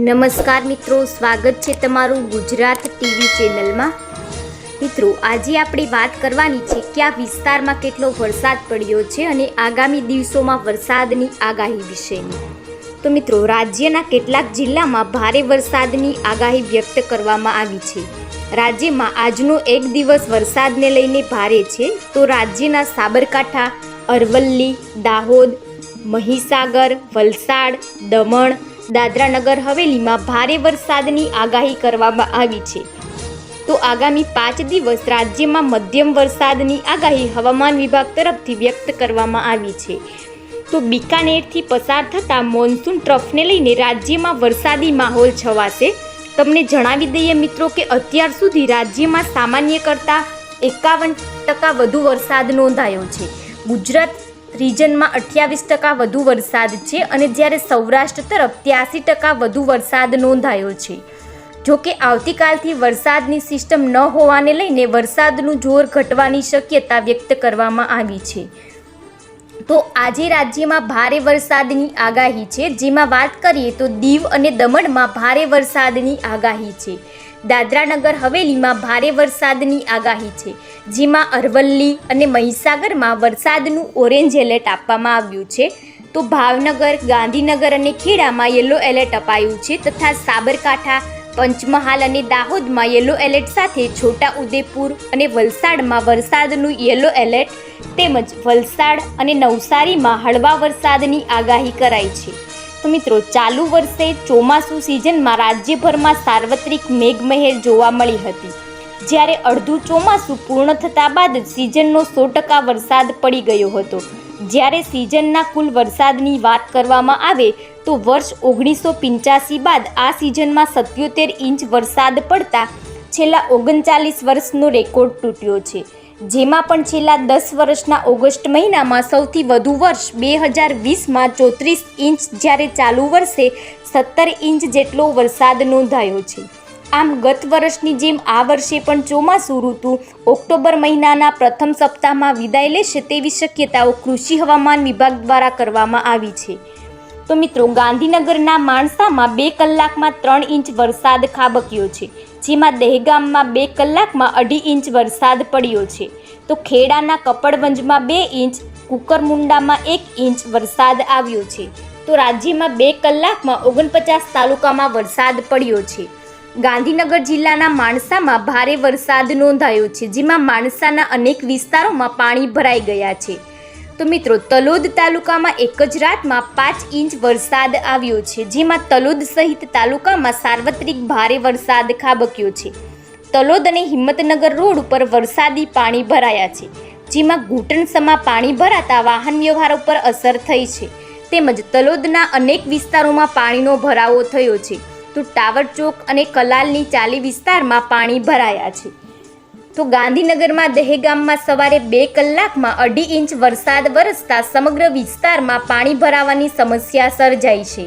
નમસ્કાર મિત્રો, સ્વાગત છે તમારું ગુજરાત ટીવી ચેનલમાં. મિત્રો, આજે આપણે વાત કરવાની છે કયા વિસ્તારમાં કેટલો વરસાદ પડ્યો છે અને આગામી દિવસોમાં વરસાદની આગાહી વિશેની. તો મિત્રો, રાજ્યના કેટલાક જિલ્લામાં ભારે વરસાદની આગાહી વ્યક્ત કરવામાં આવી છે. રાજ્યમાં આજનો એક દિવસ વરસાદને લઈને ભારે છે. તો રાજ્યના સાબરકાંઠા, અરવલ્લી, દાહોદ, મહીસાગર, વલસાડ, દમણ દાદરાનગર હવેલીમાં ભારે વરસાદની આગાહી કરવામાં આવી છે. તો આગામી પાંચ દિવસ રાજ્યમાં મધ્યમ વરસાદની આગાહી હવામાન વિભાગ તરફથી વ્યક્ત કરવામાં આવી છે. તો બિકાનેરથી પસાર થતા મોન્સૂન ટ્રફને લઈને રાજ્યમાં વરસાદી માહોલ છવાશે. તમને જણાવી દઈએ મિત્રો કે અત્યાર સુધી રાજ્યમાં સામાન્ય કરતાં એકાવન ટકા વધુ વરસાદ નોંધાયો છે. ગુજરાત રિજનમાં અઠ્યાવીસ ટકા વધુ વરસાદ છે અને જ્યારે સૌરાષ્ટ્ર તરફ ત્યાસી ટકા વધુ વરસાદ નોંધાયો છે. જો કે આવતીકાલથી વરસાદની સિસ્ટમ ન હોવાને લઈને વરસાદનું જોર ઘટવાની શક્યતા વ્યક્ત કરવામાં આવી છે. તો આજે રાજ્યમાં ભારે વરસાદની આગાહી છે. જેમાં વાત કરીએ તો દીવ અને દમણમાં ભારે વરસાદની આગાહી છે. દાદરાનગર હવેલીમાં ભારે વરસાદની આગાહી છે. જેમાં અરવલ્લી અને મહીસાગરમાં વરસાદનું ઓરેન્જ એલર્ટ આપવામાં આવ્યું છે. તો ભાવનગર, ગાંધીનગર અને ખેડામાં યલો એલર્ટ અપાયું છે તથા સાબરકાંઠા પંચમહાલ અને દાહોદમાં યલો એલર્ટ સાથે છોટા ઉદેપુર અને વલસાડમાં વરસાદનું યલો એલર્ટ તેમજ વલસાડ અને નવસારીમાં હળવા વરસાદની આગાહી કરાઈ છે. તો મિત્રો, ચાલુ વર્ષે ચોમાસું સિઝનમાં રાજ્યભરમાં સાર્વત્રિક મેઘમહેર જોવા મળી હતી. જ્યારે અડધું ચોમાસું પૂર્ણ થતાં બાદ જ સિઝનનો સો ટકા વરસાદ પડી ગયો હતો. જ્યારે સિઝનના કુલ વરસાદની વાત કરવામાં આવે તો વર્ષ ઓગણીસો પંચ્યાસી બાદ આ સિઝનમાં સત્યોતેર ઇંચ વરસાદ પડતા છેલ્લા ઓગણચાલીસ વર્ષનો રેકોર્ડ તૂટ્યો છે. જેમાં પણ છેલ્લા દસ વર્ષના ઓગસ્ટ મહિનામાં સૌથી વધુ વર્ષ બે હજાર વીસમાં ચોત્રીસ ઇંચ જ્યારે ચાલુ વર્ષે સત્તર ઇંચ જેટલો વરસાદ નોંધાયો છે. આમ ગત વર્ષની જેમ આ વર્ષે પણ ચોમાસું ઋતુ ઓક્ટોબર મહિનાના પ્રથમ સપ્તાહમાં વિદાય લેશે તેવી શક્યતાઓ કૃષિ હવામાન વિભાગ દ્વારા કરવામાં આવી છે. તો મિત્રો, ગાંધીનગરના માણસામાં બે કલાકમાં ત્રણ ઇંચ વરસાદ ખાબક્યો છે, જેમાં દહેગામમાં બે કલાકમાં અઢી ઇંચ વરસાદ પડ્યો છે. તો ખેડાના કપડવંજમાં બે ઇંચ, કુકરમુંડામાં એક ઇંચ વરસાદ આવ્યો છે. તો રાજ્યમાં બે કલાકમાં ઓગણપચાસ તાલુકામાં વરસાદ પડ્યો છે. ગાંધીનગર જિલ્લાના માણસામાં ભારે વરસાદ નોંધાયો છે, જેમાં માણસાના અનેક વિસ્તારોમાં પાણી ભરાઈ ગયા છે. તો મિત્રો, તલોદ તાલુકામાં એક જ રાતમાં પાંચ ઇંચ વરસાદ આવ્યો છે, જેમાં તલોદ સહિત તાલુકામાં સાર્વત્રિક ભારે વરસાદ ખાબક્યો છે. તલોદ અને હિંમતનગર રોડ ઉપર વરસાદી પાણી ભરાયા છે, જેમાં ઘૂંટણસમાં પાણી ભરાતા વાહન વ્યવહાર ઉપર અસર થઈ છે. તેમજ તલોદના અનેક વિસ્તારોમાં પાણીનો ભરાવો થયો છે, તો ટાવર ચોક અને કલાલની ચાલી વિસ્તારમાં પાણી ભરાયા છે. તો ગાંધીનગરમાં દહેગામમાં સવારે બે કલાકમાં અઢી ઇંચ વરસાદ વરસતા સમગ્ર વિસ્તારમાં પાણી ભરાવાની સમસ્યા સર્જાઈ છે.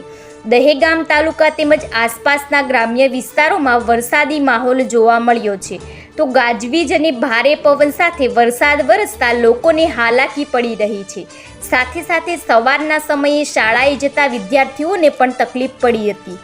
દહેગામ તાલુકા તેમજ આસપાસના ગ્રામ્ય વિસ્તારોમાં વરસાદી માહોલ જોવા મળ્યો છે. તો ગાજવીજ અને ભારે પવન સાથે વરસાદ વરસતા લોકોને હાલાકી પડી રહી છે. સાથે સાથે સવારના સમયે શાળાએ જતા વિદ્યાર્થીઓને પણ તકલીફ પડી હતી.